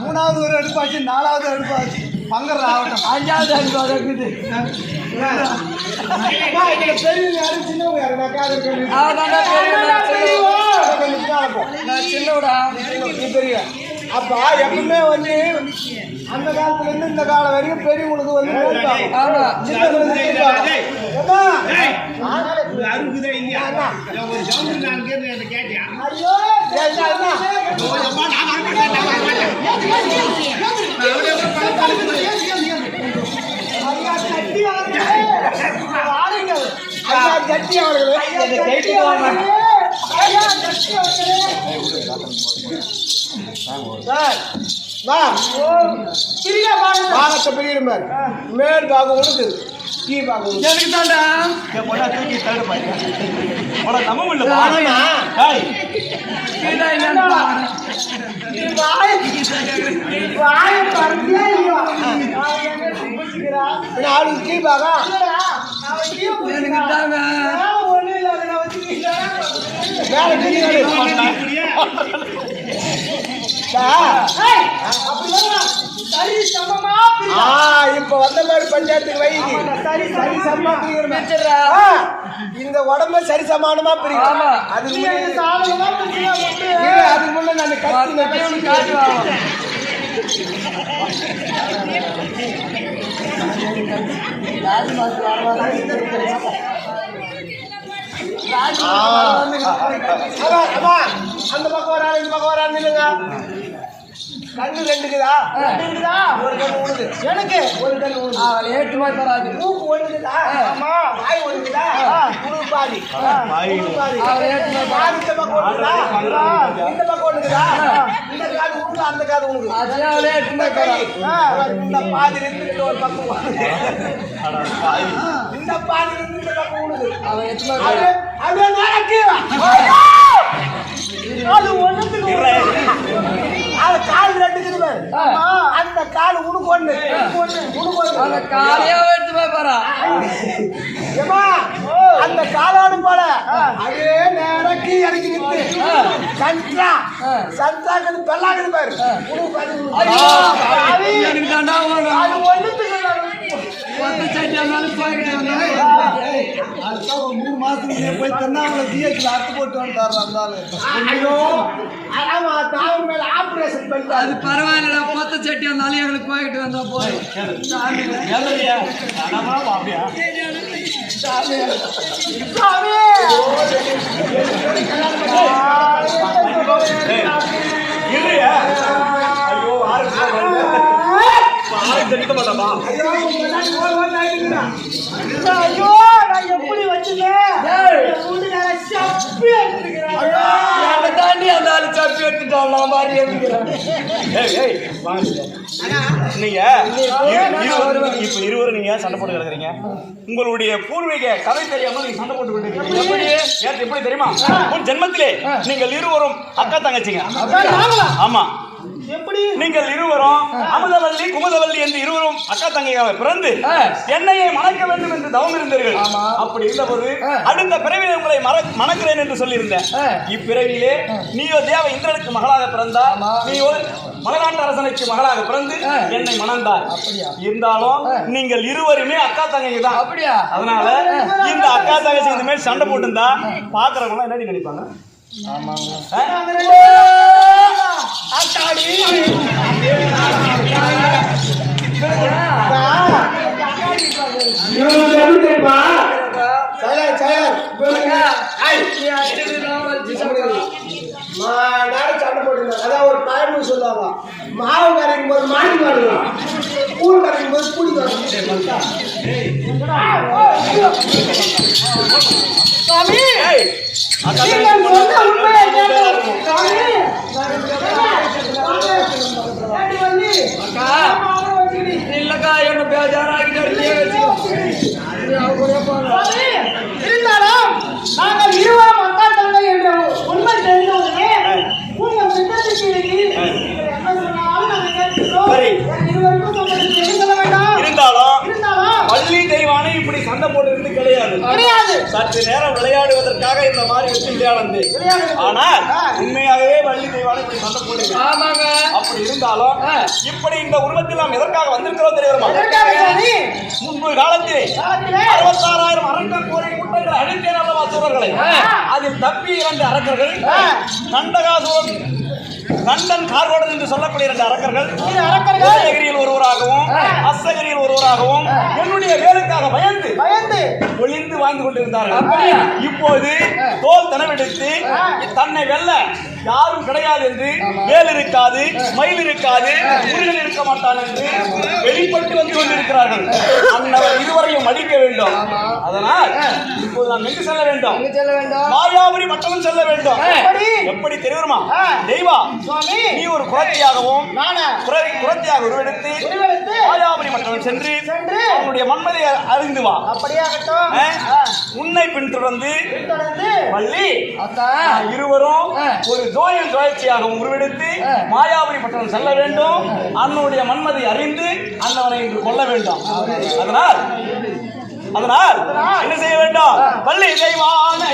மூணாவது ஒரு அடுப்பாச்சு நாலாவது அடுப்பாச்சு பங்கர் ஆகட்டும் அஞ்சாவது அன்பு இருக்குது பெரியவங்க யாரும் சின்னவங்க யாரு நான் காதல் கேள்வி அவன் தானே நான் சின்னவடா பெரிய அப்ப எப்பவுமே வந்து அந்த காலத்துல இருந்து இந்த காலம் வரைக்கும் பெரியவங்களுக்கு வந்து? அறுபதே இல்லையா ஒரு சவுண்ட் நான் ஐயோ? ஐயா, சட்டி அவர்களே. வாருங்கள். ஐயா, சட்டி அவர்களே. ஐயா, சட்டி அவர்களே. ஐயா, சட்டி அவர்களே. சார், வா. பிரியா வாங்க வானத்தை பிரியுமார். மேல் பாகம் உனக்கு கீழ் பாகம். எனக்கு தாண்டா என் பொண்ணா தூக்கி. உனக்கு கீழே இப்ப வந்த மாதிரி பஞ்சாயத்துக்கு பிரிச்சிடுறா. இந்த உடம்ப சரி சமானமா. பிரிக்கும் இரு, அதுக்கு முன்ன நான் அந்த பக்கம் வராரு இந்த பக்கம் வராரு நில்லுங்க கண்ணு ரெண்டுக்குதா? ரெண்டுக்குதா? ஒரு கண்ணு உழுது. எனக்கு? ஒரு கண்ணு உழுது. அவள் ஏற்று மாதிரி வராது மூக்கு ஒழுங்குதா? ஆமா. வாய் ஒழுங்குதா? உழுவு பாதி. உழுவு பாதி. அவள் ஏற்று மாதிரி காது இந்த பக்கம் ஒழுங்குதா? இந்த பக்கம் ஒழுங்குதா? இந்த காது உழுது? அந்த காது உழுது. அதே அவள் ஏற்று மாதிரி இந்த பாதி இருந்துகிட்டு ஒரு பக்கம் உழுது. இந்த பாதி இருந்து இந்த பக்கம் உழுது. அவள் ஏற்று மாதிரி அப்படியே நடக்கு அது ஒண்ணுத்துக்கு ஒண்ணு. அது கால் ரெண்டுக்குது பாரு. ஆ. அந்த கால் உனக்கு ஒண்ணு உனக்கு ஒண்ணு. அந்த காலையே எடுத்து அந்த காலாடு போல. அதே நேரம் கீ இறங்கி நின்று சந்திரா ஆ. சந்திராக்குது பெல்லாக்குது பாரு. அது எனக்கு. ஒண்ணுத்துக்கு வந்தேன். அதுக்காக மூணு மாசத்துக்கு போய் திருநாமலை ஜிஹெச்ல அறுத்து போட்டு தாவூர் மேல ஆபரேஷன் அது பண்ணிட்டாரு பரவாயில்லடா பொத்த சட்டி இருந்தாலும் எங்களுக்கு போய்கிட்டு வந்தா போதும் சாமி ஏதறியா அடமா அப்படியா சாமி இல்லையா ஐயோ ஆறு ஆறு தெரிவிக்க மாட்டாமா ஐயோ நான் எப்படி வச்சுட்டேன் சப்பி எடுத்துக்கிறான் தாண்டி அந்த ஆளு சப்பி எடுத்துட்டான் நான் மாதிரி நீங்க இப்ப இருவரும் நீங்க சண்டை போட்டு கிடக்குறீங்க? உங்களுடைய பூர்வீக கதை தெரியாம நீங்க சண்டை போட்டு எப்படி எப்படி தெரியுமா உன் ஜென்மத்திலே நீங்கள் இருவரும் அக்கா தங்கச்சிங்க. ஆமா. எப்படி நீங்கள் இருவரும் அமுதவல்லி குமுதவல்லி என்று இருவரும் அக்கா தங்கையாக பிறந்து. என்னையை மணக்க வேண்டும் என்று தவம் இருந்தீர்கள். அப்படி இருந்தபோது. அடுத்த பிறவிலே உங்களை மணக்கிறேன் என்று சொல்லியிருந்தேன். இப்பிறவியிலே நீயோ தேவ இந்திரனுக்கு மகளாக பிறந்தா ஆமா. நீயோ மலநாட்டு அரசனுக்கு மகளாக பிறந்து. என்னை மணந்தார்? இருந்தாலும். நீங்கள் இருவருமே அக்கா தங்கைங்க தான் அப்படியா அதனால இந்த அக்கா தங்கச்சி இந்த மாதிரி சண்டை போட்டுருந்தா பாக்குறவங்க என்னடி நினைப்பாங்க ஆ? சொல்லுவாங்க. மாவு கரைக்கும் போது மாடி வரலாம் கூழ் கரைக்கும் போது கூடி வரலாம் சாமி ஏய், அக்கா நீங்கள் தங்கச்சி சொன்ன உண்மையை கேட்டோம். இருக்கும். சாமி ஏண்டி வள்ளி? அக்கா. ஆமா, அவரை வச்சுக்கிடி. இல்லக்கா என்ன பேஜாராக்கிட்டு அப்படியே வச்சுக்கோ நீ அவ கூட போங்க சாமி, இருந்தாலும் நாங்கள் இருவரும் அக்கா தங்கை என்ற இப்படி சண்டை போடுறது கிடையாது சற்று நேரம் விளையாடுவதற்காக இந்த மாதிரி விளையாடுறது. ஆனால். உண்மையாகவே வள்ளி தெய்வான இப்படி சண்டை போடுங்க ஆமாங்க. அப்படி இருந்தாலும். இப்படி இந்த உருவத்தில் நாம் எதற்காக வந்திருக்கிறோம் தெரியுமா? முன்பு காலத்திலே அறுபத்தாறாயிரம் அரக்கர் கோரை கூட்டங்கள் அழித்தேன் அல்லவா சூரர்களை அதில் தப்பி இரண்டு அரக்கர்கள் ஆ. கண்டகாசுரன் கண்டன் கார்கோடன் என்று சொல்லக்கூடிய இரண்டு அரக்கர்கள் அரக்கர்கள். ஒருவராகவும் அஸ்தகிரியில் ஒருவராகவும் ஒளிந்து வாழ்ந்து கொண்டிருந்தார்கள்? இப்போது தோல் தனவெடுத்து தன்னை வெல்ல யாரும் கிடையாது என்று வேல் இருக்காது மயில் இருக்காது முருகன் இருக்க மாட்டான் என்று வெளிப்பட்டு வந்து கொண்டிருக்கிறார்கள். இருவரையும் அடிக்க வேண்டும். அதனால் இப்போது நாம் எங்கு செல்ல வேண்டும்? செல்ல வேண்டும்? மாயாபுரி மட்டமும் செல்ல வேண்டும். எப்படி? தெரியுமா. தெய்வா சுவாமி. நீ ஒரு குரத்தியாகவும் குரத்தியாக உருவெடுத்து மாயாபுரி மட்டமும் சென்று சென்று அவனுடைய மன்மதை அறிந்து வா. அப்படியாகட்டும். உன்னை பின்தொடர்ந்து நாம் இருவரும். ஒரு ஜோயல் சுழற்சியாக உருவெடுத்து. மாயாபுரி பட்டணம் செல்ல வேண்டும். அண்ணனுடைய மன்மதை அறிந்து அண்ணவனை இன்று கொல்ல வேண்டும். அதனால் அதனால் என்ன செய்ய வேண்டும் தெய்வான. வள்ளி தெய்வானை